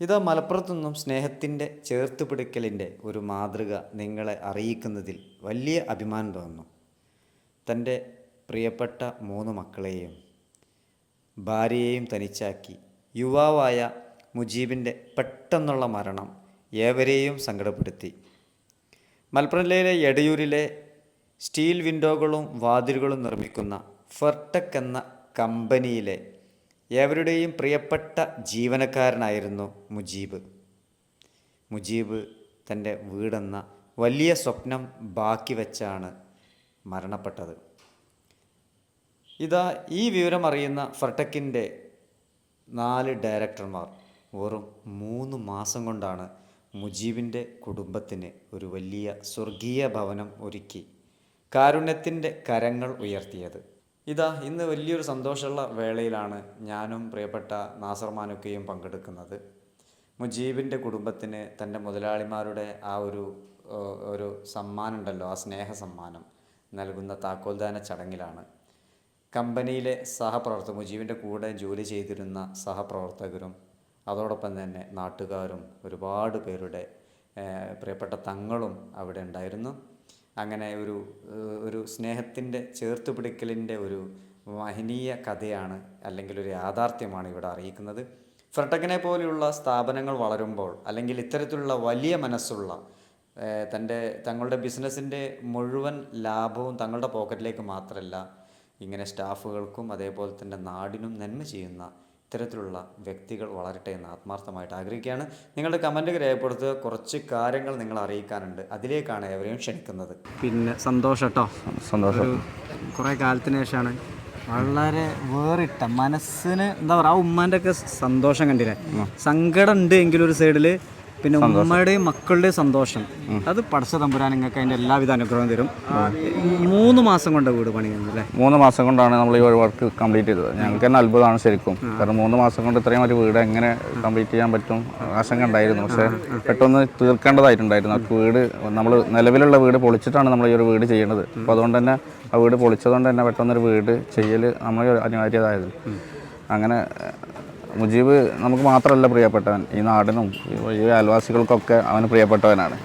ഇത് മലപ്പുറത്തു നിന്നും സ്നേഹത്തിന്റെ ചേർത്ത് പിടിക്കലിന്റെ ഒരു മാതൃക നിങ്ങളെ അറിയിക്കുന്നതിൽ വലിയ അഭിമാനം തോന്നുന്നു. തന്റെ പ്രിയപ്പെട്ട മൂന്ന് മക്കളെയും ഭാര്യയെയും തനിച്ചാക്കി യുവാവായ മുജീബിന്റെ പെട്ടെന്നുള്ള മരണം ഏവരെയും സങ്കടപ്പെടുത്തി. മലപ്പുറം ജില്ലയിലെ എടയൂരിലെ സ്റ്റീൽ വിൻഡോകളും വാതിലുകളും നിർമ്മിക്കുന്ന ഫെർട്ടെക് എന്ന കമ്പനിയിലെ ഏവരുടെയും പ്രിയപ്പെട്ട ജീവനക്കാരനായിരുന്നു മുജീബ്. മുജീബ് തന്റെ വീടെന്ന വലിയ സ്വപ്നം ബാക്കി വെച്ചാണ് മരണപ്പെട്ടത്. ഇതാ ഈ വിവരം അറിയുന്ന ഫർടെക്കിന്റെ നാല് ഡയറക്ടർമാർ വെറും മൂന്ന് മാസം കൊണ്ടാണ് മുജീബിന്റെ കുടുംബത്തിന് ഒരു വലിയ സ്വർഗീയ ഭവനം ഒരുക്കി കാരുണ്യത്തിന്റെ കരങ്ങൾ ഉയർത്തിയത്. ഇതാ ഇന്ന് വലിയൊരു സന്തോഷമുള്ള വേളയിലാണ് ഞാനും പ്രിയപ്പെട്ട നാസർ മാനുക്കയും പങ്കെടുക്കുന്നത്. മുജീബിന്റെ കുടുംബത്തിന് തന്റെ മുതലാളിമാരുടെ ആ ഒരു ഒരു സമ്മാനമുണ്ടല്ലോ ആ സ്നേഹ സമ്മാനം നൽകുന്ന താക്കോൽദാന ചടങ്ങിലാണ്. കമ്പനിയിലെ സഹപ്രവർത്തകർ മുജീബിന്റെ കൂടെ ജോലി ചെയ്തിരുന്ന സഹപ്രവർത്തകരും അതോടൊപ്പം തന്നെ നാട്ടുകാരും ഒരുപാട് പേരുടെ പ്രിയപ്പെട്ട തങ്ങളും അവിടെ ഉണ്ടായിരുന്നു. അങ്ങനെ ഒരു ഒരു സ്നേഹത്തിന്റെ ചേർത്ത് പിടിക്കലിന്റെ ഒരു മഹനീയ കഥയാണ് അല്ലെങ്കിൽ ഒരു യാഥാർത്ഥ്യമാണ് ഇവിടെ അറിയിക്കുന്നത്. ഫ്രട്ടക്കിനെ പോലെയുള്ള സ്ഥാപനങ്ങൾ വളരുമ്പോൾ അല്ലെങ്കിൽ ഇത്തരത്തിലുള്ള വലിയ മനസ്സുള്ള തന്റെ തങ്ങളുടെ ബിസിനസ്സിന്റെ മുഴുവൻ ലാഭവും തങ്ങളുടെ പോക്കറ്റിലേക്ക് മാത്രമല്ല ഇങ്ങനെ സ്റ്റാഫുകൾക്കും അതേപോലെ തന്നെ നാടിനും നന്മ ചെയ്യുന്ന ഇത്തരത്തിലുള്ള വ്യക്തികൾ വളരട്ടെ എന്ന് ആത്മാർത്ഥമായിട്ട് ആഗ്രഹിക്കുകയാണ്. നിങ്ങളുടെ കമന്റുകൾ രേഖപ്പെടുത്തുക. കുറച്ച് കാര്യങ്ങൾ നിങ്ങൾ അറിയിക്കാനുണ്ട്. അതിലേക്കാണ് എവരെയും ക്ഷണിക്കുന്നത്. പിന്നെ സന്തോഷം കേട്ടോ സന്തോഷം. കുറേ കാലത്തിന് ശേഷമാണ്. വളരെ വേറിട്ട മനസ്സിന് എന്താ പറയുക ആ ഉമ്മാന്റെ ഒക്കെ സന്തോഷം കണ്ടില്ലേ? സങ്കടം ഉണ്ട് എങ്കിലും ഒരു സൈഡിൽ പിന്നെ ഉമ്മയുടെയും മക്കളുടെയും സന്തോഷം. അത് പടച്ച തമ്പുരാൻ നിങ്ങൾക്ക് അതിന്റെ എല്ലാവിധ അനുഗ്രഹവും തരും. മൂന്ന് മാസം കൊണ്ട് വീട് പണി അല്ലേ? മൂന്ന് മാസം കൊണ്ടാണ് നമ്മൾ ഈ ഒരു വർക്ക് കംപ്ലീറ്റ് ചെയ്തത്. ഞങ്ങൾക്ക് തന്നെ അത്ഭുതമാണ് ശരിക്കും. കാരണം മൂന്ന് മാസം കൊണ്ട് ഇത്രയും ഒരു വീട് എങ്ങനെ കംപ്ലീറ്റ് ചെയ്യാൻ പറ്റും ആശങ്ക ഉണ്ടായിരുന്നു. പക്ഷേ പെട്ടെന്ന് തീർക്കേണ്ടതായിട്ടുണ്ടായിരുന്നു. വീട് നമ്മൾ നിലവിലുള്ള വീട് പൊളിച്ചിട്ടാണ് നമ്മൾ ഈ ഒരു വീട് ചെയ്യുന്നത് അപ്പോൾ അതുകൊണ്ട് തന്നെ ആ വീട് പൊളിച്ചതുകൊണ്ട് തന്നെ പെട്ടെന്നൊരു വീട് ചെയ്യൽ നമ്മൾ അനിവാര്യതായത്. അങ്ങനെ മുജീബ് നമുക്ക് മാത്രമല്ല പ്രിയപ്പെട്ടവൻ. ഈ നാടിനും ഈ അയൽവാസികൾക്കൊക്കെ അവന് പ്രിയപ്പെട്ടവനാണ്.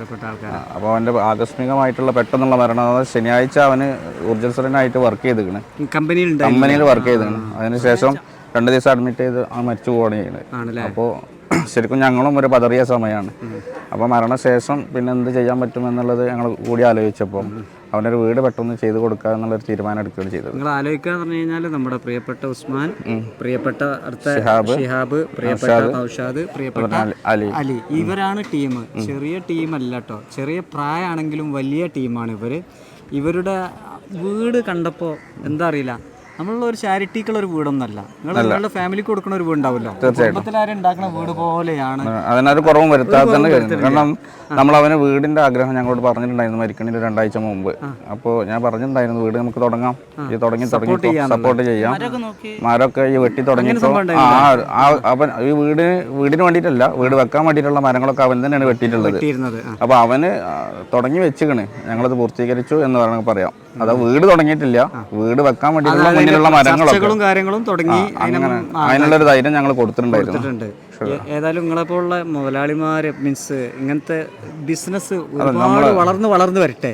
അപ്പോൾ അവന്റെ ആകസ്മികമായിട്ടുള്ള പെട്ടെന്നുള്ള മരണം അതായത് ശനിയാഴ്ച അവന് ഊർജസ്വരനായിട്ട് വർക്ക് ചെയ്തിരിക്കണ്. കമ്പനിയിൽ കമ്പനിയിൽ വർക്ക് ചെയ്തിരുന്നു അതിനുശേഷം രണ്ട് ദിവസം അഡ്മിറ്റ് ചെയ്ത് അവൻ മരിച്ചു പോവുകയാണ് ചെയ്യുന്നത്. അപ്പോൾ ശരിക്കും ഞങ്ങളും ഒരു പതറിയ സമയമാണ്. അപ്പോൾ മരണശേഷം പിന്നെ എന്ത് ചെയ്യാൻ പറ്റുമെന്നുള്ളത് ഞങ്ങൾ കൂടി ആലോചിച്ചപ്പോൾ അവനൊരു വീട് പെട്ടെന്ന് ചെയ്ത് കൊടുക്കുക എന്നുള്ളൊരു തീരുമാനം എടുക്കുകയാണ് ചെയ്തത്. നിങ്ങൾ ആലോചിക്കുക എന്ന് പറഞ്ഞു കഴിഞ്ഞാൽ നമ്മുടെ പ്രിയപ്പെട്ട ഉസ്മാൻ പ്രിയപ്പെട്ട ഷിഹാബ്, പ്രിയപ്പെട്ട ഔഷാദ് പ്രിയപ്പെട്ട അലി- അലി. ഇവരാണ് ടീം. ചെറിയ ടീം അല്ല കേട്ടോ ചെറിയ പ്രായമാണെങ്കിലും വലിയ ടീമാണ് ഇവർ. ഇവരുടെ വീട് കണ്ടപ്പോൾ എന്താ അറിയില്ല. നമ്മളുള്ള ഒരു ചാരിറ്റിക്കുള്ള ഒരു വീടൊന്നല്ല. നിങ്ങൾ നിങ്ങളുടെ ഫാമിലിക്ക് കൊടുക്കുന്ന ഒരു വീടുണ്ടാവില്ല. കുടുംബത്തിലാരും ഉണ്ടാക്കുന്ന വീട് പോലെയാണ്. അതിനൊരു കുറവും വരുത്താതെ തന്നെ കാരണം നമ്മൾ അവനെ വീടിന്റെ ആഗ്രഹം ഞങ്ങളോട് പറഞ്ഞിട്ടുണ്ടായിരുന്നു മരിക്കണിന് രണ്ടാഴ്ച മുമ്പ്. അപ്പോൾ ഞാൻ പറഞ്ഞിട്ടുണ്ടായിരുന്നു വീട് നമുക്ക് തുടങ്ങാം. ഈ തുടങ്ങി തുടങ്ങി സപ്പോർട്ട് ചെയ്യാം. മരമൊക്കെ ഈ വെട്ടി തുടങ്ങിയപ്പോൾ ആ അവൻ ഈ വീട് വീടിന് വേണ്ടിയിട്ടല്ല വീട് വെക്കാൻ വേണ്ടിയിട്ടുള്ള മരങ്ങളൊക്കെ അവൻ തന്നെയാണ് വെട്ടിയിട്ടുള്ളത്. തീരുന്നത് ആ. അപ്പൊ അവന് തുടങ്ങി വെച്ചുകണ് ഞങ്ങളത് പൂർത്തീകരിച്ചു എന്ന് പറഞ്ഞാൽ പറയാം. അത് വീട് തുടങ്ങിയിട്ടില്ല. വീട് വെക്കാൻ വേണ്ടിയിട്ടുള്ള മുന്നിലുള്ള ചർച്ചകളും കാര്യങ്ങളും തുടങ്ങി അങ്ങനെ അതിനുള്ളൊരു ധൈര്യം ഞങ്ങൾ കൊടുത്തിട്ടുണ്ടായിരുന്നു. ഏതായാലും നിങ്ങളെപ്പോലുള്ള മുതലാളിമാര് മീൻസ് ഇങ്ങനത്തെ ബിസിനസ് ഒരുപാട് വളർന്ന് വളർന്ന് വരട്ടെ.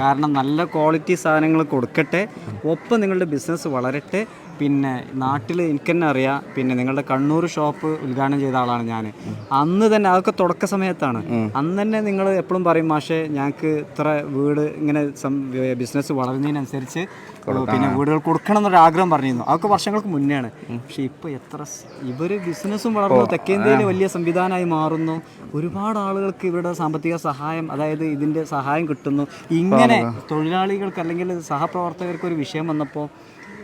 കാരണം നല്ല ക്വാളിറ്റി സാധനങ്ങൾ കൊടുക്കട്ടെ. ഒപ്പം നിങ്ങളുടെ ബിസിനസ് വളരട്ടെ. പിന്നെ നാട്ടിൽ എനിക്ക് തന്നെ അറിയാം പിന്നെ നിങ്ങളുടെ കണ്ണൂർ ഷോപ്പ് ഉദ്ഘാടനം ചെയ്ത ആളാണ് ഞാൻ അന്ന് തന്നെ അതൊക്കെ തുടക്ക സമയത്താണ്. അന്ന് തന്നെ നിങ്ങൾ എപ്പോഴും പറയും മാഷേ ഞങ്ങൾക്ക് ഇത്ര വീട് ഇങ്ങനെ ബിസിനസ് വളരുന്നതിനനുസരിച്ച് പിന്നെ വീടുകൾ കൊടുക്കണം എന്നൊരു ആഗ്രഹം പറഞ്ഞിരുന്നു. അതൊക്കെ വർഷങ്ങൾക്ക് മുന്നെയാണ്. പക്ഷെ ഇപ്പൊ എത്ര ഇവർ ബിസിനസ്സും വളർന്നു തെക്കേന്ത്യയിൽ വലിയ സംവിധാനമായി മാറുന്നു. ഒരുപാട് ആളുകൾക്ക് ഇവരുടെ സാമ്പത്തിക സഹായം അതായത് ഇതിന്റെ സഹായം കിട്ടുന്നു. ഇങ്ങനെ തൊഴിലാളികൾക്ക് അല്ലെങ്കിൽ സഹപ്രവർത്തകർക്ക് ഒരു വിഷയം വന്നപ്പോൾ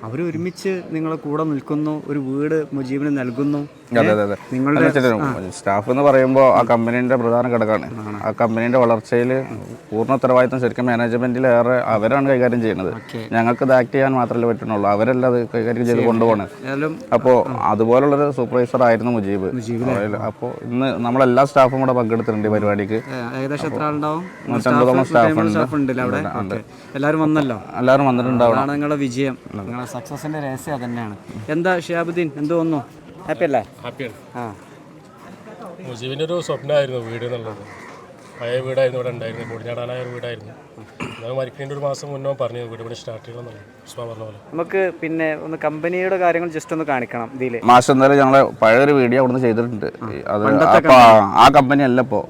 അവർ ഒരുമിച്ച് നിങ്ങളെ കൂടെ നിൽക്കുന്നു ഒരു വീട് മുജീബിന് നൽകുന്നു. അതെ അതെ അതെ. നിങ്ങളുടെ സ്റ്റാഫ് എന്ന് പറയുമ്പോൾ ആ കമ്പനീന്റെ പ്രധാന ഘടകമാണ്. ആ കമ്പനീന്റെ വളർച്ചയിൽ പൂർണ ഉത്തരവാദിത്തം ശരിക്കും മാനേജ്മെന്റിലേറെ അവരാണ് കൈകാര്യം ചെയ്യുന്നത്. ഞങ്ങൾക്ക് ഇത് ആക്ട് ചെയ്യാൻ മാത്രമേ പറ്റുന്നുള്ളൂ. അവരല്ല അത് കൈകാര്യം ചെയ്ത് കൊണ്ടുപോകണേ അപ്പോൾ അതുപോലുള്ളൊരു സൂപ്പർവൈസർ ആയിരുന്നു മുജീബ്. അപ്പോൾ ഇന്ന് നമ്മളെല്ലാ സ്റ്റാഫും കൂടെ പങ്കെടുത്തിട്ടുണ്ട് ഈ പരിപാടിക്ക്. ഏകദേശം എത്ര ഉണ്ട്. സ്റ്റാഫ് അവിടെ? എല്ലാവരും വന്നല്ലോ? എല്ലാവരും വന്നിട്ടുണ്ടാവണം. അതാണ് നിങ്ങളുടെ വിജയം. സക്സസിന്റെ രഹസ്യം അത് തന്നെയാണ് എന്താ ഷിയാബുദ്ദീൻ എന്ത് തോന്നുന്നു ഹാപ്പി അല്ലേ? ആ. മുജീബിന്റെ ഒരു സ്വപ്നമായിരുന്നു വീട് എന്നുള്ളത്. പഴയ വീടായിരുന്നു ഇവിടെ ഉണ്ടായിരുന്നത് പൊടിഞ്ഞാടാനായ ഒരു വീടായിരുന്നു. ഞാൻ മരിക്കേണ്ട ഒരു മാസം മുന്നേ പറഞ്ഞു വീട് പണി സ്റ്റാർട്ട് ചെയ്യണം ഉസ്മാൻ പറഞ്ഞ പോലെ. നമുക്ക് പിന്നെ ഒന്ന് കമ്പനിയുടെ കാര്യങ്ങൾ ജസ്റ്റ് ഒന്ന് കാണിക്കണം ഇതിൽ. മാസം എന്തായാലും ഞങ്ങളെ പഴയൊരു വീഡിയോ അവിടുന്ന് ചെയ്തിട്ടുണ്ട്. അത് അപ്പൊ ആ കമ്പനി. അല്ല ഇപ്പോ.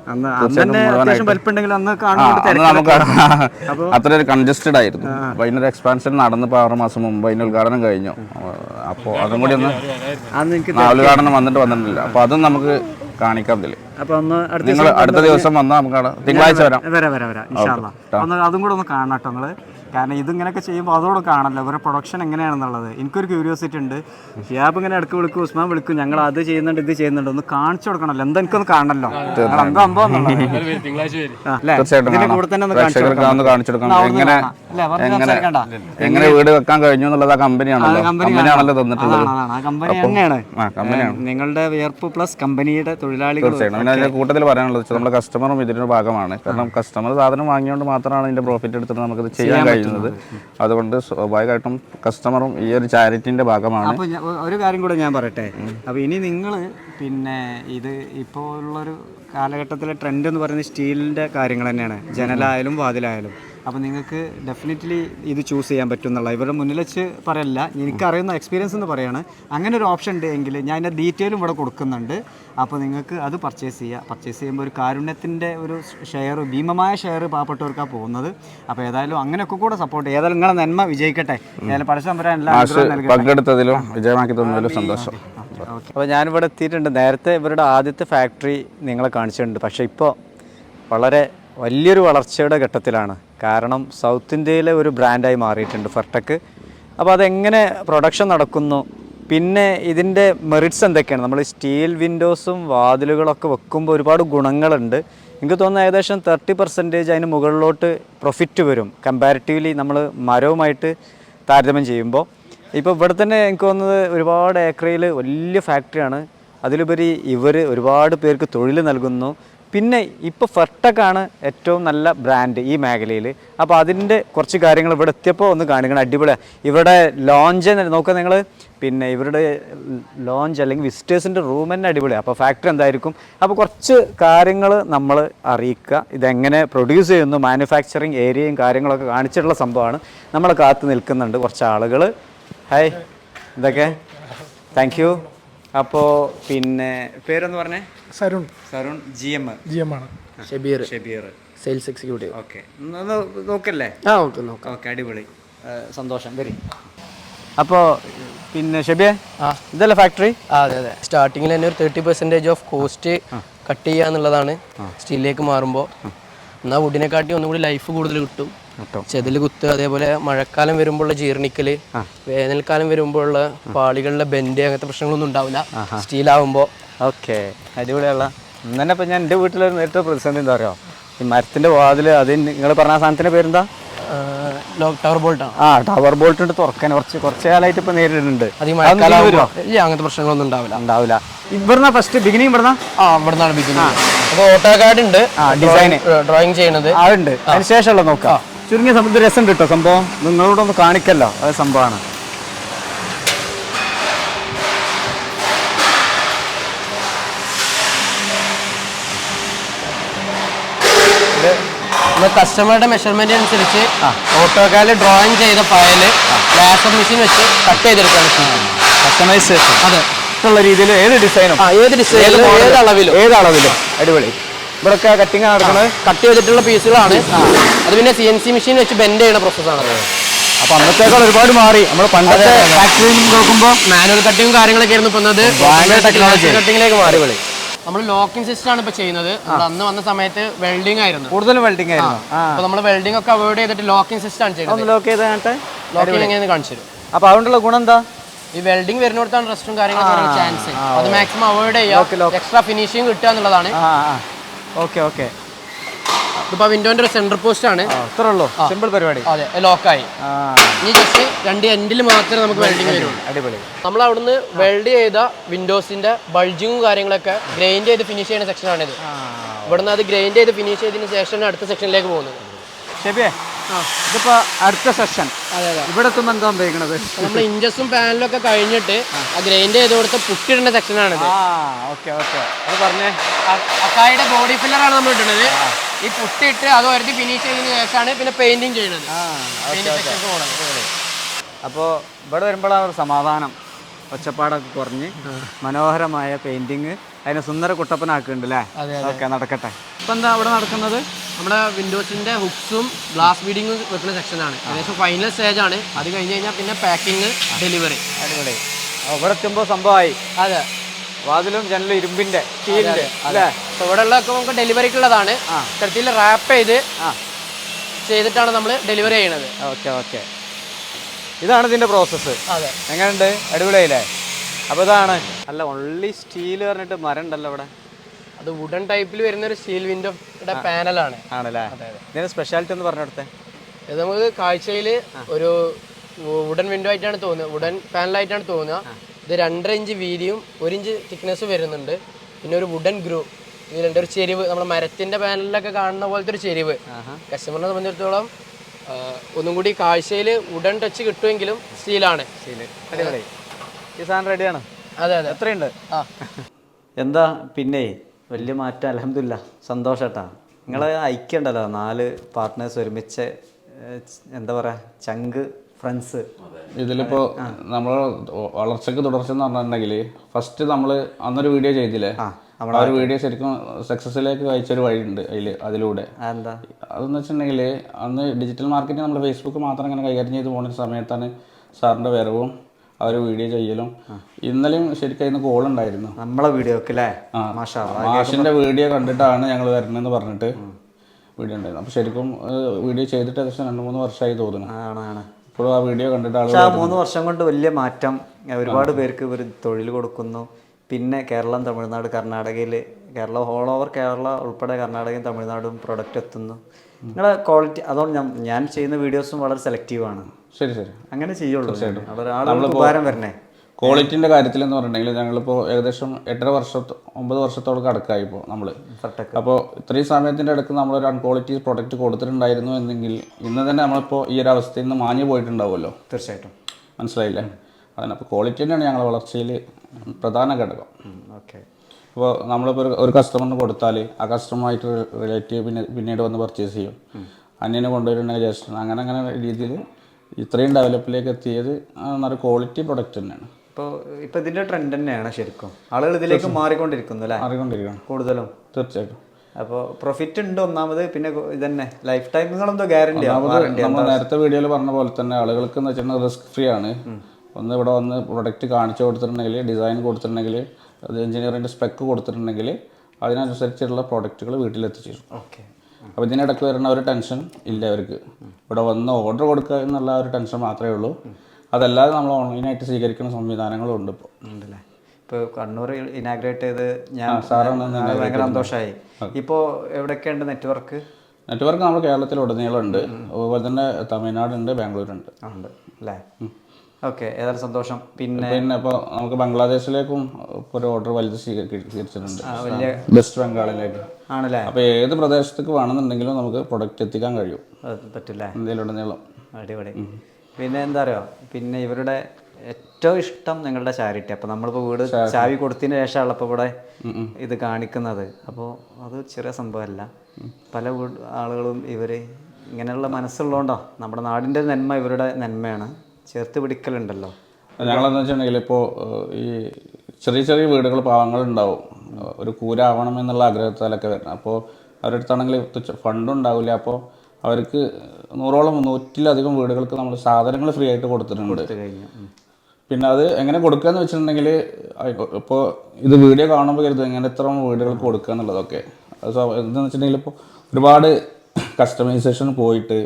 അത്ര ഒരു കൺജസ്റ്റഡ് ആയിരുന്നു. അപ്പൊ അതിനൊരു എക്സ്പാൻഷൻ നടന്നപ്പോ ആറ് മാസം മുമ്പ് അതിന് ഉദ്ഘാടനം കഴിഞ്ഞു. അപ്പോൾ അതും കൂടി ഒന്ന് ഉദ്ഘാടനം വന്നിട്ട് വന്നിട്ടില്ല. അപ്പൊ അതും നമുക്ക് കാണിക്കാം ഇതിൽ അപ്പൊ ഒന്ന് അടുത്ത നിങ്ങൾ അടുത്ത ദിവസം വന്നാൽ നമുക്ക് തിങ്കളാഴ്ച വരാം വരാം. വരാം വരാം ഇൻഷാല്ലാ ഒന്ന് അതും കൂടെ ഒന്ന് കാണാം കേട്ടോ നിങ്ങൾ. കാരണം ഇതിങ്ങനെയൊക്കെ ചെയ്യുമ്പോൾ അതോടെ കാണല്ലോ ഇവരുടെ പ്രൊഡക്ഷൻ എങ്ങനെയാണെന്നുള്ളത്. എനിക്കൊരു ക്യൂരിയോസിറ്റി ഉണ്ട്. ഷിയാബ് ഇങ്ങനെ ഇടയ്ക്ക് വിളിക്കും ഉസ്മാൻ വിളിക്കും ഞങ്ങൾ അത് ചെയ്യുന്നുണ്ട് ഇത് ചെയ്യുന്നുണ്ട് ഒന്ന് കാണിച്ചു കൊടുക്കണല്ലോ എന്താ എനിക്കൊന്ന് കാണണല്ലോ എന്തോ? ഇതിന്റെ കൂടെ തന്നെ ഒന്ന് കാണിച്ചു എങ്ങനെ എങ്ങനെ വീട് വെക്കാൻ കഴിഞ്ഞു എന്നുള്ളത് ആ കമ്പനിയാണല്ലോ. കമ്പനിയാണല്ലോ തന്നിട്ടുള്ളത്. അതാണ്, അതാണ്. ആ കമ്പനി തന്നെയാണ്. ആ കമ്പനിയാണ്. നിങ്ങളുടെ വിയർപ്പ് പ്ലസ് കമ്പനിയുടെ തൊഴിലാളികൾ തീർച്ചയായിട്ടും. കൂട്ടത്തിൽ പറയാനുള്ളത് നമ്മുടെ കസ്റ്റമറും ഇതിന്റെ ഭാഗമാണ്. കാരണം കസ്റ്റമർ സാധനം വാങ്ങിയോണ്ട് മാത്രമാണ് ഇതിന്റെ പ്രോഫിറ്റ് എടുത്തിട്ട് നമുക്കത് ചെയ്യാൻ കഴിയുന്നത്. അതുകൊണ്ട് സ്വാഭാവികമായിട്ടും കസ്റ്റമറും ഈ ഒരു ചാരിറ്റിന്റെ ഭാഗമാണ്. അപ്പോൾ ഒരു കാര്യം കൂടെ ഞാൻ പറയട്ടെ. അപ്പോൾ ഇനി നിങ്ങൾ പിന്നെ ഇത് ഇപ്പോൾ ഉള്ളൊരു കാലഘട്ടത്തിലെ ട്രെൻഡ് എന്ന് പറയുന്നത് സ്റ്റീലിന്റെ കാര്യങ്ങൾ തന്നെയാണ്. ജനലായാലും വാതിലായാലും. അപ്പോൾ നിങ്ങൾക്ക് ഡെഫിനറ്റ്ലി ഇത് ചൂസ് ചെയ്യാൻ പറ്റും എന്നുള്ള ഇവരുടെ മുന്നിൽ വെച്ച് പറയല്ല. എനിക്കറിയുന്ന എക്സ്പീരിയൻസ് എന്ന് പറയാണ്. അങ്ങനെ ഒരു ഓപ്ഷൻ ഉണ്ട് എങ്കിൽ ഞാൻ അതിന്റെ ഡീറ്റെയിലും ഇവിടെ കൊടുക്കുന്നുണ്ട്. അപ്പോൾ നിങ്ങൾക്ക് അത് പർച്ചേസ് ചെയ്യുക പർച്ചേസ് ചെയ്യുമ്പോൾ ഒരു കാരുണ്യത്തിന്റെ ഒരു ഷെയർ ഭീമമായ ഷെയർ പാവപ്പെട്ടവർക്കാണ് പോകുന്നത്. അപ്പോൾ ഏതായാലും അങ്ങനെയൊക്കെ കൂടെ സപ്പോർട്ട് ചെയ്യുക ഏതായാലും നിങ്ങളെ നന്മ വിജയിക്കട്ടെ. ഏതായാലും പരസ്യം വരാൻ പങ്കെടുത്തതിലും വിജയമാക്കി തന്നതിലും സന്തോഷം. അപ്പോൾ ഞാനിവിടെ എത്തിയിട്ടുണ്ട്. നേരത്തെ ഇവരുടെ ആദ്യത്തെ ഫാക്ടറി നിങ്ങളെ കാണിച്ചിട്ടുണ്ട്. പക്ഷേ ഇപ്പോൾ വളരെ വലിയൊരു വളർച്ചയുടെ ഘട്ടത്തിലാണ്. കാരണം സൗത്ത് ഇന്ത്യയിലെ ഒരു ബ്രാൻഡായി മാറിയിട്ടുണ്ട് ഫെർടെക് അപ്പോൾ അതെങ്ങനെ പ്രൊഡക്ഷൻ നടക്കുന്നു? പിന്നെ ഇതിന്റെ മെറിറ്റ്സ് എന്തൊക്കെയാണ്? നമ്മൾ സ്റ്റീൽ വിൻഡോസും വാതിലുകളൊക്കെ വെക്കുമ്പോൾ ഒരുപാട് ഗുണങ്ങളുണ്ട്. എനിക്ക് തോന്നുന്നു ഏകദേശം തേർട്ടി പെർസെന്റേജ് അതിന് മുകളിലോട്ട് പ്രോഫിറ്റ് വരും. കമ്പാരിറ്റീവ്ലി നമ്മൾ മരവുമായിട്ട് താരതമ്യം ചെയ്യുമ്പോൾ. ഇപ്പോൾ ഇവിടെ തന്നെ എനിക്ക് തോന്നുന്നത് ഒരുപാട് ഏക്കറയിൽ വലിയ ഫാക്ടറിയാണ് അതിലുപരി ഇവർ ഒരുപാട് പേർക്ക് തൊഴിൽ നൽകുന്നു. പിന്നെ ഇപ്പോൾ ഫെർട്ടക്കാണ് ഏറ്റവും നല്ല ബ്രാൻഡ് ഈ മേഖലയിൽ അപ്പോൾ അതിന്റെ കുറച്ച് കാര്യങ്ങൾ ഇവിടെ എത്തിയപ്പോൾ ഒന്ന് കാണിക്കണം. അടിപൊളിയാണ് ഇവിടെ ലോഞ്ച് നോക്കുക നിങ്ങൾ പിന്നെ ഇവരുടെ ലോഞ്ച് അല്ലെങ്കിൽ വിസിറ്റേഴ്സിന്റെ റൂം തന്നെ അടിപൊളിയാണ് അപ്പോൾ ഫാക്ടറി എന്തായിരിക്കും? അപ്പോൾ കുറച്ച് കാര്യങ്ങൾ നമ്മൾ അറിയിക്കുക. ഇതെങ്ങനെ പ്രൊഡ്യൂസ് ചെയ്യുന്നു മാനുഫാക്ചറിങ് ഏരിയയും കാര്യങ്ങളൊക്കെ കാണിച്ചിട്ടുള്ള സംഭവമാണ്. നമ്മൾ കാത്തു നിൽക്കുന്നുണ്ട് കുറച്ച് ആളുകൾ ഹായ് ഇതൊക്കെ. താങ്ക് അപ്പോൾ പിന്നെ പേരെന്ന് പറഞ്ഞേ? Sarun. Sarun G M G M ആണ് Shabeer. Shabeer. Sales executive. Okay. നോക്കല്ലേ? ആ ഓക്കെ നോക്കാം. ഓക്കെ അടിപൊളി. സന്തോഷം. വരി. അപ്പോ പിന്നെ ഷബിയ ഇതല്ല ഫാക്ടറി ആ അതെ അതെ. സ്റ്റാർട്ടിങ്ങിൽ തന്നെ ഒരു thirty percentage of cost cut ചെയ്യുക എന്നുള്ളതാണ് സ്റ്റീലിലേക്ക് മാറുമ്പോൾ എന്നാൽ വുഡിനെക്കാട്ടി ഒന്നും കൂടി ലൈഫ് കൂടുതൽ കിട്ടും. ചെതിൽ കുത്ത് അതേപോലെ മഴക്കാലം വരുമ്പോഴുള്ള ജീർണിക്കൽ വേനൽക്കാലം വരുമ്പോഴുള്ള പാളികളിലെ ബെൻഡ് അങ്ങനത്തെ പ്രശ്നങ്ങളൊന്നും ഉണ്ടാവില്ല. സ്റ്റീലാവുമ്പോൾ ഓക്കെ. അടിപൊളിയുള്ള ഇന്ന് ഇപ്പം ഞാൻ എന്റെ വീട്ടിലൊരു നേരിട്ട് പ്രതിസന്ധി എന്താ പറയുക ഈ മരത്തിന്റെ വാതിൽ അത് നിങ്ങൾ പറഞ്ഞ സാധനത്തിന്റെ പേരെന്താ? Tower bolt. ആ ടവർ ബോൾട്ട് തുറക്കാൻ കുറച്ച് കുറച്ച് കാലമായിട്ട് ഇപ്പൊ നേരിടുന്നുണ്ട്. ഇല്ല അങ്ങനത്തെ പ്രശ്നങ്ങളൊന്നും ഉണ്ടാവില്ല. ഉണ്ടാവില്ല. ഇവിടുന്ന ഫസ്റ്റ് ബിഗിനിങ് ഇവിടുന്ന? ആ ഇവിടെ നിന്നാണ് ബിഗിനിങ് അപ്പോൾ ഓട്ടോ കാർഡ് ഉണ്ട്. ഡിസൈൻ ഡ്രോയിങ് ചെയ്യണത്. അതുണ്ട് അതിന് ശേഷമുള്ള നോക്കാം. ചുരുങ്ങിയ സമയത്ത് രസം കിട്ടോ സംഭവം. നിങ്ങളോടൊന്ന് കാണിക്കല്ലോ അത് സംഭവമാണ്. കസ്റ്റമറുടെ മെഷർമെന്റ് അനുസരിച്ച് ഓട്ടോക്കാൽ ഡ്രോയിങ് ചെയ്ത ഫയൽ ലാസർ മെഷീൻ വെച്ച് കട്ട് ചെയ്തെടുക്കാൻ കസ്റ്റമൈസേഷൻ അതെ. ഉള്ള രീതിയിൽ ഏത് ഡിസൈനും ഏത് ഡിസൈനും ഏത് അളവിലും. ഏത് അളവിലും. അടിപൊളി. ഇവിടെയൊക്കെ കട്ടിങ് നടക്കുന്നത് കട്ട് ചെയ്തിട്ടുള്ള പീസുകളാണ്. അത് പിന്നെ സി എൻ സി മെഷീൻ വെച്ച് ബെൻഡ് ചെയ്യുന്ന പ്രോസസ്സാണ് അപ്പൊ അന്നത്തേക്കാൾ ഒരുപാട് മാറി. നമ്മൾ പണ്ടത്തെ ഫാക്ടറിയിൽ നോക്കുമ്പോൾ മാനുവൽ കട്ടിങ്ങും കാര്യങ്ങളൊക്കെ ആയിരുന്നു ടെക്നോളജി. കട്ടിങ്ങിലേക്ക് മാറി വിളി നമ്മൾ ലോക്കിംഗ് സിസ്റ്റം ആണ് ഇപ്പൊ ചെയ്യുന്നത്. അന്ന് വന്ന സമയത്ത് വെൽഡിംഗ് ആയിരുന്നു. കൂടുതൽ വെൽഡിംഗ് ആയിരുന്നു. അപ്പൊ നമ്മൾ വെൽഡിംഗ് ഒക്കെ അവോയ്ഡ് ചെയ്തിട്ട് ലോക്കിംഗ് സിസ്റ്റം ആണ് ചെയ്യുന്നത്. ലോക്ക് ചെയ്ത് കാണട്ടെ ലോക്കിംഗ് എങ്ങനെ കാണിച്ചു തരും. അപ്പൊ അതുകൊണ്ടുള്ള ഗുണം എന്താ? ഈ വെൽഡിംഗ് വരുന്നിടത്താണ് റെസ്റ്റും കാര്യങ്ങളൊക്കെ ചാൻസ് അത് മാക്സിമം അവോയ്ഡ് ചെയ്യാം എക്സ്ട്രാ ഫിനിഷിംഗ് കിട്ടുക എന്നുള്ളതാണ്. Okay okay. ഇതിപ്പോ വിൻഡോന്റെ ഒരു സെന്റർ പോസ്റ്റ് ആണ്. അത്രേ ഉള്ളൂ. സിമ്പിൾ പരിപാടി. അതെ ലോക്കായി ഇനി ജസ്റ്റ് രണ്ട് എൻഡിൽ മാത്രമേ നമുക്ക് വെൽഡിംഗ് വരുള്ളൂ. അടിപൊളി നമ്മൾ അവിടുന്ന് വെൽഡ് ചെയ്ത വിൻഡോസിന്റെ ബൾജിങ്ങും കാര്യങ്ങളൊക്കെ ഗ്രൈൻഡ് ചെയ്ത് ഫിനിഷ് ചെയ്യുന്ന സെക്ഷനാണിത് ഇവിടുന്ന് അത് ഗ്രൈൻഡ് ചെയ്ത് ഫിനിഷ് ചെയ്തതിന് ശേഷമാണ് അടുത്ത സെക്ഷനിലേക്ക് പോകുന്നത്. ഷെബിയെ ഇതിപ്പോ അടുത്ത സെഷൻ ഇവിടെ എന്താ ഉപയോഗിക്കണത് നമ്മൾ ഇഞ്ചസും പാനലും ഒക്കെ കഴിഞ്ഞിട്ട് ആ. ഗ്രൈൻഡ് ചെയ്ത് കൊടുത്ത പുട്ടിടുന്ന സെക്ഷൻ ആ ഓക്കെ ഓക്കെ അത് പറഞ്ഞേ. അക്കായുടെ ബോഡി ഫില്ലറാണ് നമ്മൾ ഇടുന്നത് ഈ പുട്ടിട്ട് അത് ഒരുത്തി ഫിനിഷ് ചെയ്തതിന് ശേഷമാണ് പിന്നെ പെയിന്റിങ് ചെയ്യുന്നത് അപ്പോൾ ഇവിടെ വരുമ്പോഴാണ് ഒരു സമാധാനം. ഒച്ചപ്പാടൊക്കെ കുറഞ്ഞ് മനോഹരമായ പെയിന്റിങ് അതിനെ സുന്ദര കുട്ടപ്പനാക്കുന്നുണ്ട് അല്ലേ ഓക്കെ നടക്കട്ടെ. ഇപ്പൊ എന്താ അവിടെ നടക്കുന്നത്? നമ്മുടെ വിൻഡോസിന്റെ ഹുക്സും ഗ്ലാസ് ബീഡിങ്ങും വെക്കുന്ന സെക്ഷനാണ്. ഏകദേശം ഫൈനൽ സ്റ്റേജ് ആണ്. അത് കഴിഞ്ഞ് കഴിഞ്ഞാൽ പിന്നെ പാക്കിംഗ് ഡെലിവറി അടിപൊളി. ആ, ഇവിടെ എത്തുമ്പോൾ സംഭവമായി അതെ. വാതിലും ജനലും ഇരുമ്പിന്റെ സ്റ്റീലിന്റെ അല്ലേ? ഇവിടെ ഉള്ളതൊക്കെ നമുക്ക് ഡെലിവറിക്കുള്ളതാണ് ഇത്തരത്തിൽ റാപ്പ് ചെയ്ത് ചെയ്തിട്ടാണ് നമ്മൾ ഡെലിവറി ചെയ്യണത്. Okay okay. ഇതാണ് ഇതിന്റെ പ്രോസസ്സ് അതെ. എങ്ങനെയുണ്ട്? അടിപൊളിയായില്ലേ? അപ്പോൾ ഇതാണ്. അല്ല ഓൺലി സ്റ്റീൽ പറഞ്ഞിട്ട് മരം ഉണ്ടല്ലോ അവിടെ. അത് വുഡൻ ടൈപ്പിൽ വരുന്ന ഒരു സ്റ്റീൽ വിൻഡോയുടെ പാനലാണ് ആണല്ലേ? ഇതിന്റെ സ്പെഷ്യാലിറ്റി ഒന്ന് പറഞ്ഞെടുത്തേ ഇത് നമുക്ക് കാഴ്ചയിൽ ഒരു വുഡൻ വിൻഡോ ആയിട്ടാണ് തോന്നുക. വുഡൻ പാനലായിട്ടാണ് തോന്നുക. ഇത് രണ്ടര ഇഞ്ച് വീതിയും ഒരു ഇഞ്ച് തിക്നെസ് വരുന്നുണ്ട്. പിന്നെ ഒരു വുഡൻ ഗ്രൂ ഇതിലുണ്ട് ഒരു ചെരിവ്. നമ്മുടെ മരത്തിന്റെ പാനലിലൊക്കെ കാണുന്ന പോലത്തെ ഒരു ചെരിവ്. കസ്റ്റമറിനെ സംബന്ധിച്ചിടത്തോളം ഒന്നും കൂടി കാഴ്ചയിൽ വുഡൻ ടച്ച് കിട്ടുമെങ്കിലും സ്റ്റീലാണ് സ്റ്റീൽ അടിപൊളി. ഈ സാധനം റെഡിയാണ് അതെ അതെ. എത്രയുണ്ട്? ആ. എന്താ പിന്നെ വലിയ മാറ്റം അലഹമില്ല സന്തോഷട്ടാ നിങ്ങളെ ഐക്യണ്ടല്ലോ നാല് പാർട്ട്നേഴ്സ് ഒരുമിച്ച് എന്താ പറയാ ചങ്ക് ഫ്രണ്ട്സ് ഇതിലിപ്പോ നമ്മൾ വളർച്ചക്ക് തുടർച്ച എന്ന് പറഞ്ഞിട്ടുണ്ടെങ്കിൽ ഫസ്റ്റ് നമ്മൾ അന്നൊരു വീഡിയോ ചെയ്തില്ലേ? ആ ഒരു വീഡിയോ ശരിക്കും സക്സസിലേക്ക് അയച്ചൊരു വഴിയുണ്ട് അതിൽ അതിലൂടെ. എന്താ? അതെന്ന് വെച്ചിട്ടുണ്ടെങ്കിൽ അന്ന് ഡിജിറ്റൽ മാർക്കറ്റിംഗ് നമ്മൾ ഫേസ്ബുക്ക് മാത്രം ഇങ്ങനെ കൈകാര്യം ചെയ്ത് പോകുന്ന സമയത്താണ് സാറിന്റെ വരവും ആ ഒരു വീഡിയോ ചെയ്യലും. ഇന്നലെയും ശരിക്കും കോൾ ഉണ്ടായിരുന്നു. നമ്മളെ വീഡിയോ അല്ലേ മാഷിന്റെ വീഡിയോ കണ്ടിട്ടാണ് ഞങ്ങൾ വരണെന്ന് പറഞ്ഞിട്ട് വീഡിയോ ഉണ്ടായിരുന്നു അപ്പൊ ശരിക്കും വീഡിയോ ചെയ്തിട്ട് ഏകദേശം രണ്ട് മൂന്ന് വർഷമായി തോന്നുന്നു. ഇപ്പോഴും ആ വീഡിയോ കണ്ടിട്ട് ആളുകൾ ആ മൂന്ന് വർഷം കൊണ്ട് വലിയ മാറ്റം. ഒരുപാട് പേർക്ക് ഇവർ തൊഴിൽ കൊടുക്കുന്നു. പിന്നെ കേരളം തമിഴ്നാട് കർണാടകയിൽ കേരള ഓൾ ഓവർ കേരള ഉൾപ്പെടെ കർണാടകയും തമിഴ്നാടും പ്രൊഡക്റ്റ് എത്തുന്നു. നിങ്ങളുടെ ക്വാളിറ്റി അതുകൊണ്ട് ഞാൻ ഞാൻ ചെയ്യുന്ന വീഡിയോസും വളരെ സെലക്റ്റീവ് ആണ്. ശരി ശരി. അങ്ങനെ ചെയ്യുള്ളൂ. ഉപകാരം വരണേ. ക്വാളിറ്റിന്റെ കാര്യത്തിൽ എന്ന് പറഞ്ഞിട്ടുണ്ടെങ്കിൽ ഞങ്ങളിപ്പോൾ ഏകദേശം എട്ടര വർഷത്തോ ഒമ്പത് വർഷത്തോളം കടക്കായി ഇപ്പോൾ നമ്മൾ അപ്പോൾ ഇത്രയും സമയത്തിന്റെ ഇടയ്ക്ക് ഒരു അൺക്വാളിറ്റി പ്രൊഡക്റ്റ് കൊടുത്തിട്ടുണ്ടായിരുന്നു എന്നെങ്കിൽ ഇന്ന് തന്നെ നമ്മളിപ്പോൾ ഈ ഒരു അവസ്ഥയിൽ നിന്ന് മാഞ്ഞു പോയിട്ടുണ്ടാവുമല്ലോ. തീർച്ചയായിട്ടും. മനസ്സിലായില്ലേ? അതന്നെ. അപ്പോൾ ക്വാളിറ്റി തന്നെയാണ് ഞങ്ങളുടെ വളർച്ചയിൽ പ്രധാന ഘടകം. ഓക്കെ. അപ്പോൾ നമ്മളിപ്പോൾ ഒരു- കസ്റ്റമറിന് കൊടുത്താൽ ആ കസ്റ്റമറുമായിട്ട് റിലേറ്റീവ് പിന്നെ പിന്നീട് വന്ന് പർച്ചേസ് ചെയ്യും. അന്യനെ കൊണ്ടുവരുന്നുണ്ടെങ്കിൽ ജസ്റ്റ് അങ്ങനെ അങ്ങനെ രീതിയിൽ ഇത്രയും ഡെവലപ്പിലേക്ക് എത്തിയത് നല്ല ക്വാളിറ്റി പ്രൊഡക്റ്റ് തന്നെയാണ്. ഇപ്പോൾ ഇപ്പോൾ ഇതിന്റെ ട്രെൻഡ് തന്നെയാണ് ശരിക്കും. ആളുകൾ ഇതിലേക്ക് മാറിക്കൊണ്ടിരിക്കുന്നു അല്ലേ? മാറിക്കൊണ്ടിരിക്കണം കൂടുതലും. തീർച്ചയായിട്ടും. അപ്പോൾ പ്രോഫിറ്റ് ഉണ്ട് ഒന്നാമത് പിന്നെ ഇതന്നെ. ലൈഫ് ടൈം നിങ്ങളെന്തോ ഗ്യാരണ്ടി നമ്മൾ നേരത്തെ വീഡിയോയിൽ പറഞ്ഞ പോലെ തന്നെ ആളുകൾക്ക് എന്ന് വെച്ചിട്ടുണ്ടെങ്കിൽ റിസ്ക് ഫ്രീ ആണ്. ഒന്ന് ഇവിടെ വന്ന് പ്രൊഡക്റ്റ് കാണിച്ചു കൊടുത്തിട്ടുണ്ടെങ്കിൽ ഡിസൈൻ കൊടുത്തിട്ടുണ്ടെങ്കിൽ അത് എഞ്ചിനീയറിന്റെ സ്പെക്ക് കൊടുത്തിട്ടുണ്ടെങ്കിൽ അതിനനുസരിച്ചുള്ള പ്രോഡക്റ്റുകൾ വീട്ടിലെത്തിച്ചു ഓക്കെ അപ്പോൾ ഇതിനിടയ്ക്ക് വരുന്ന ഒരു ടെൻഷൻ ഇല്ല അവർക്ക് ഇവിടെ വന്ന് ഓർഡർ കൊടുക്കുക എന്നുള്ള ഒരു ടെൻഷൻ മാത്രമേ ഉള്ളൂ. അതല്ലാതെ നമ്മൾ ഓൺലൈനായിട്ട് സ്വീകരിക്കുന്ന സംവിധാനങ്ങളും ഉണ്ട് ഇപ്പോൾ ഉണ്ടല്ലേ? ഇപ്പോൾ കണ്ണൂർ ഇനാഗ്രേറ്റ് ചെയ്ത് ഞാൻ സാറാണ് ഭയങ്കര സന്തോഷമായി ഇപ്പോൾ എവിടെയൊക്കെയുണ്ട് നെറ്റ്വർക്ക് നെറ്റ്വർക്ക് നമ്മൾ കേരളത്തിൽ ഉടനീളമുണ്ട്. അതുപോലെ തന്നെ തമിഴ്നാടുണ്ട് ബാംഗ്ലൂരുണ്ട്. ഉണ്ട്. അല്ലേ? ഓക്കെ ഏതായാലും സന്തോഷം. പിന്നെ പിന്നെ ഇപ്പോൾ നമുക്ക് ബംഗ്ലാദേശിലേക്കും ഇപ്പോൾ ഒരു ഓർഡർ വലുത് സ്വീകരിച്ചിട്ടുണ്ട്. വെസ്റ്റ് ബംഗാളിലേക്ക് ആണല്ലേ? അപ്പോൾ ഏത് പ്രദേശത്തേക്ക് വേണമെന്നുണ്ടെങ്കിലും നമുക്ക് പ്രൊഡക്റ്റ് എത്തിക്കാൻ കഴിയും. പറ്റില്ലേ? ഇന്ത്യയിലുടനീളം അടിപൊളി. പിന്നെ എന്താ അറിയോ? പിന്നെ ഇവരുടെ ഏറ്റവും ഇഷ്ടം നിങ്ങളുടെ ചാരിറ്റി. അപ്പോൾ നമ്മളിപ്പോൾ വീട് ചാവി കൊടുത്തതിന് ശേഷമാണ് ഇപ്പോൾ ഇവിടെ ഇത് കാണിക്കുന്നത്. അപ്പോൾ അത് ചെറിയ സംഭവമല്ല. പല ആളുകളും ഇവർ ഇങ്ങനെയുള്ള മനസ്സുള്ളതുകൊണ്ടോ? നമ്മുടെ നാടിന്റെ നന്മ ഇവരുടെ നന്മയാണ്. ചേർത്ത് പിടിക്കലുണ്ടല്ലോ. ഞങ്ങളെന്ന് വെച്ചിട്ടുണ്ടെങ്കിൽ ഇപ്പോൾ ഈ ചെറിയ ചെറിയ വീടുകൾ പാവങ്ങളുണ്ടാവും ഒരു കൂരാവണം എന്നുള്ള ആഗ്രഹത്താലൊക്കെ വരണം അപ്പോൾ അവരുടെ അടുത്താണെങ്കിൽ ഫണ്ടും ഉണ്ടാവില്ല. അപ്പോൾ അവർക്ക് നൂറോളം നൂറ്റിലധികം വീടുകൾക്ക് നമ്മൾ സാധനങ്ങൾ ഫ്രീ ആയിട്ട് കൊടുത്തിട്ടുണ്ട്. പിന്നെ അത് എങ്ങനെ കൊടുക്കുക എന്ന് വെച്ചിട്ടുണ്ടെങ്കിൽ ഇപ്പോൾ ഇത് വീഡിയോ കാണുമ്പോൾ കരുതും എങ്ങനെ ഇത്ര വീടുകൾക്ക് കൊടുക്കുക എന്നുള്ളതൊക്കെ. അത് എന്താണെന്ന് വെച്ചിട്ടുണ്ടെങ്കിൽ ഇപ്പോൾ ഒരുപാട് കസ്റ്റമൈസേഷൻ പോയിട്ട്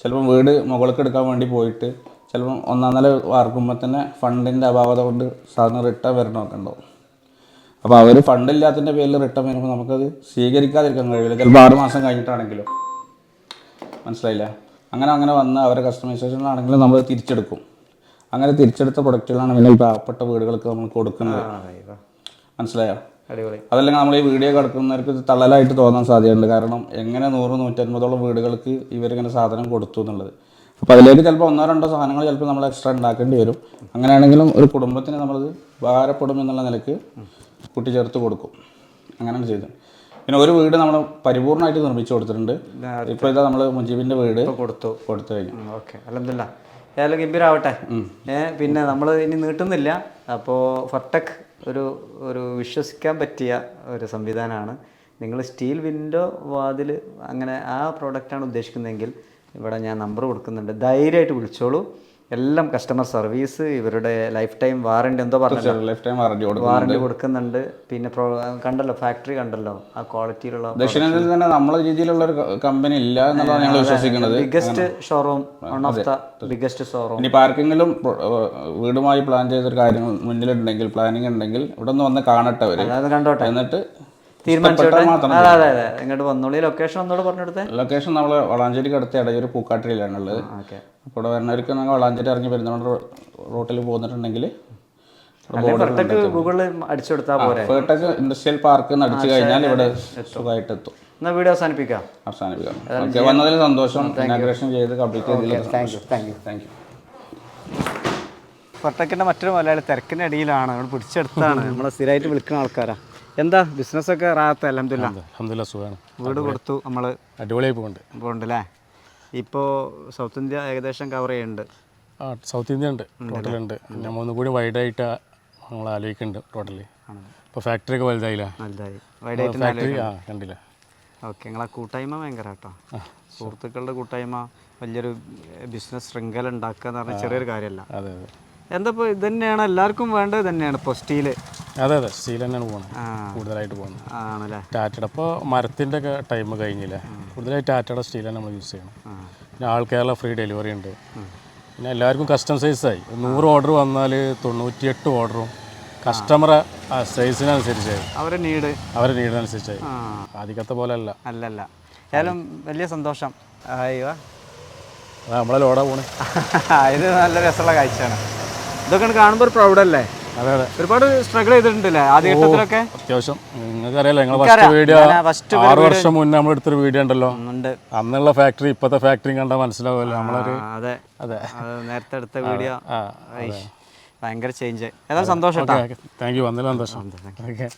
ചിലപ്പം വീട് മുകൾക്ക് എടുക്കാൻ വേണ്ടി പോയിട്ട് ചിലപ്പം ഒന്നാം നില വാർക്കുമ്പോൾ തന്നെ ഫണ്ടിന്റെ അഭാവത കൊണ്ട് സാധനം റിട്ടേൺ വരണമൊക്കെ ഉണ്ടാവും. അപ്പോൾ അവർ ഫണ്ടില്ലാത്തതിന്റെ പേരിൽ റിട്ടേൺ വരുമ്പോൾ നമുക്കത് സ്വീകരിക്കാതിരിക്കാൻ കഴിയില്ല. ചിലപ്പോൾ ആറ് മാസം കഴിഞ്ഞിട്ടാണെങ്കിലും. മനസ്സിലായില്ല? അങ്ങനെ അങ്ങനെ വന്ന് അവരെ കസ്റ്റമൈസേഷനിലാണെങ്കിലും നമ്മൾ തിരിച്ചെടുക്കും. അങ്ങനെ തിരിച്ചെടുത്ത പ്രൊഡക്റ്റുകളാണ് പിന്നെ ഈ പാവപ്പെട്ട വീടുകൾക്ക് നമ്മൾ കൊടുക്കുന്നത്. മനസ്സിലായോ? അതല്ലെങ്കിൽ നമ്മൾ ഈ വീഡിയോ കിടക്കുന്നവർക്ക് തള്ളലായിട്ട് തോന്നാൻ സാധ്യതയുണ്ട്. കാരണം എങ്ങനെ നൂറ് നൂറ്റൻപതോളം വീടുകൾക്ക് ഇവരിങ്ങനെ സാധനം കൊടുത്തു എന്നുള്ളത്. അപ്പോൾ അതിലേക്ക് ചിലപ്പോൾ ഒന്നോ രണ്ടോ സാധനങ്ങൾ ചിലപ്പോൾ നമ്മൾ എക്സ്ട്രാ ഉണ്ടാക്കേണ്ടി വരും. അങ്ങനെയാണെങ്കിലും ഒരു കുടുംബത്തിന് നമ്മളത് ഭാരപ്പെടും എന്നുള്ള നിലയ്ക്ക് ചേർത്ത് കൊടുക്കും. അങ്ങനെയാണ് ചെയ്തത്. പിന്നെ ഒരു വീട് നമ്മൾ പരിപൂർണമായിട്ട് നിർമ്മിച്ചു കൊടുത്തിട്ടുണ്ട്. ഇപ്പോൾ ഇതാ നമ്മൾ മുജീബിന്റെ വീട് കൊടുത്തു. കൊടുത്തു കഴിഞ്ഞു. ഓക്കെ. അലഹമില്ല ഏതായാലും ഗംഭീരാവട്ടെ. ഏ പിന്നെ നമ്മൾ ഇനി നീട്ടുന്നില്ല. അപ്പോൾ ഫർട്ടക് ഒരു ഒരു വിശ്വസിക്കാൻ പറ്റിയ ഒരു സംവിധാനമാണ്. നിങ്ങൾ സ്റ്റീൽ വിൻഡോ വാതിൽ അങ്ങനെ ആ പ്രോഡക്റ്റാണ് ഉദ്ദേശിക്കുന്നതെങ്കിൽ ഇവിടെ ഞാൻ നമ്പർ കൊടുക്കുന്നുണ്ട്. ധൈര്യമായിട്ട് വിളിച്ചോളൂ. എല്ലാം കസ്റ്റമർ സർവീസ് ഇവരുടെ ലൈഫ് ടൈം വാറണ്ടി എന്തോ പറഞ്ഞു ലൈഫ് ടൈം വാറണ്ടി വാറണ്ടി കൊടുക്കുന്നുണ്ട്. പിന്നെ കണ്ടല്ലോ ഫാക്ടറി കണ്ടല്ലോ ആ ക്വാളിറ്റിയിലുള്ള ദക്ഷിണേന്ത്യയിൽ തന്നെ നമ്മളെ രീതിയിലുള്ള ഒരു കമ്പനി ഇല്ല എന്നുള്ളതാണ് ഞങ്ങൾ വിശ്വസിക്കുന്നത്. Biggest showroom one of the biggest showroom ഇനി ആർക്കെങ്കിലും വീടുമായി പ്ലാൻ ചെയ്തൊരു കാര്യങ്ങൾ മുന്നിലുണ്ടെങ്കിൽ പ്ലാനിങ് ഉണ്ടെങ്കിൽ ഇവിടെ നിന്ന് വന്ന് കാണട്ടെ അവർ. കണ്ടോട്ടെ. എന്നിട്ട് തീരുമാനിച്ചോട്ടെ? അതെ അതെ അതെ. ഇങ്ങോട്ട് വന്നോളി. ലൊക്കേഷൻ ഒന്നുകൂടെ പറഞ്ഞെടുത്തേ ലൊക്കേഷൻ നമ്മൾ വളാഞ്ചേരിക്ക് അടുത്ത് ഇടയൊരു പൂക്കാട്ടിയിലാണുള്ളത് ഓക്കെ. അപ്പോൾ ഇവിടെ വരുന്നവർക്ക് നിങ്ങൾ വളാഞ്ചേരി ഇറങ്ങി വരുന്ന റോട്ടിൽ ഗൂഗിളിൽ അടിച്ചു കൊടുത്താൽ പോരെ. ഇൻഡസ്ട്രിയൽ പാർക്ക് എന്ന് അടിച്ചു കഴിഞ്ഞാൽ ഇവിടെ സുഖമായിട്ട് എത്തും. എന്നാ വീഡിയോ അവസാനിപ്പിക്കാം. അവസാനിപ്പിക്കാം. ഓക്കെ വന്നതിൽ സന്തോഷം. ഇനാഗ്രേഷൻ ചെയ്ത് കംപ്ലീറ്റ് ചെയ്തതിൽ thank you thank you. Thank you. ഫർട്ടക്കിന്റെ മറ്റൊരു മലയാളി തിരക്കിന്റെ അടിയിലാണ് നമ്മൾ പിടിച്ചെടുത്താണ് നമ്മളെ സ്ഥിരമായിട്ട് വിളിക്കുന്ന ആൾക്കാരാ. എന്താ ബിസിനസ്സൊക്കെ റാത്ത അലഹമില്ല അലഹമില്ല സുഖമാണ് വീട് കൊടുത്തു നമ്മൾ അടിപൊളിയായി പോകുന്നുണ്ട് പോകണ്ടല്ലേ ഇപ്പോൾ സൗത്ത് ഇന്ത്യ ഏകദേശം കവർ ചെയ്യുന്നുണ്ട്. ആ സൗത്ത് ഇന്ത്യ ഉണ്ട് ടോട്ടലുണ്ട് നമ്മൾ ഒന്നും കൂടി വൈഡായിട്ട് നമ്മൾ ആലോചിക്കുന്നുണ്ട് ടോട്ടലി ഇപ്പോൾ ഫാക്ടറി ഒക്കെ വലുതായില്ല? വൈഡായിട്ട് ഫാക്ടറി ആ കണ്ടില്ല? ഓക്കെ നിങ്ങളെ കൂട്ടായ്മ ഭയങ്കര കേട്ടോ. സുഹൃത്തുക്കളുടെ കൂട്ടായ്മ വലിയൊരു ബിസിനസ് ശൃംഖല ഉണ്ടാക്കുക എന്ന് പറഞ്ഞാൽ ചെറിയൊരു കാര്യമല്ല. അതെ അതെ. എന്താ ഇപ്പോൾ ഇത് തന്നെയാണ് എല്ലാവർക്കും വേണ്ടത് തന്നെയാണ് ഇപ്പോൾ സ്റ്റീൽ. അതെ അതെ. സ്റ്റീൽ തന്നെയാണ് പോകുന്നത്. കൂടുതലായിട്ട് പോകുന്നത്. ആണല്ലേ? ടാറ്റയുടെ ഇപ്പോൾ മരത്തിന്റെ ഒക്കെ ടൈം കഴിഞ്ഞില്ലേ? കൂടുതലായിട്ട് ടാറ്റയുടെ സ്റ്റീലാണ് നമ്മൾ യൂസ് ചെയ്യണം. പിന്നെ ആൾ കേരള ഫ്രീ ഡെലിവറി ഉണ്ട്. പിന്നെ എല്ലാവർക്കും കസ്റ്റം സൈസായി നൂറ് ഓർഡർ വന്നാൽ തൊണ്ണൂറ്റിയെട്ട് ഓർഡറും കസ്റ്റമറെ സൈസിനനുസരിച്ചായി അവരുടെ നീഡ് അവരുടെ നീഡിനനുസരിച്ചായി ആദ്യത്തെ പോലെ അല്ല. അല്ലല്ല. ഏതായാലും വലിയ സന്തോഷം. നമ്മളെ ലോഡാ പോണേ. ഇത് നല്ല രസമുള്ള കാഴ്ചയാണ്. ഇതൊക്കെ കാണുമ്പോൾ ഒരു പ്രൗഡല്ലേ അതെ അതെ. ഒരുപാട് സ്ട്രഗിൾ ചെയ്തിട്ടുണ്ടല്ലേ ആദ്യഘട്ടത്തിലൊക്കെ അത്യാവശ്യം. നിങ്ങൾക്ക് അറിയാലോ നിങ്ങൾ ഫസ്റ്റ് വീഡിയോ ആറ് വർഷം മുന്നേ നമ്മൾ എടുത്തൊരു വീഡിയോ ഉണ്ടല്ലോ. അന്നുള്ള ഫാക്ടറി ഇപ്പോഴത്തെ ഫാക്ടറി കണ്ടാൽ മനസ്സിലാവുമല്ലോ നമ്മളൊരു അതെ. അതെ. നേരത്തെ എടുത്ത വീഡിയോ ഭയങ്കര ചേഞ്ച് ഏതായാലും സന്തോഷം താങ്ക് യു വന്നില്ല സന്തോഷം. ഓക്കെ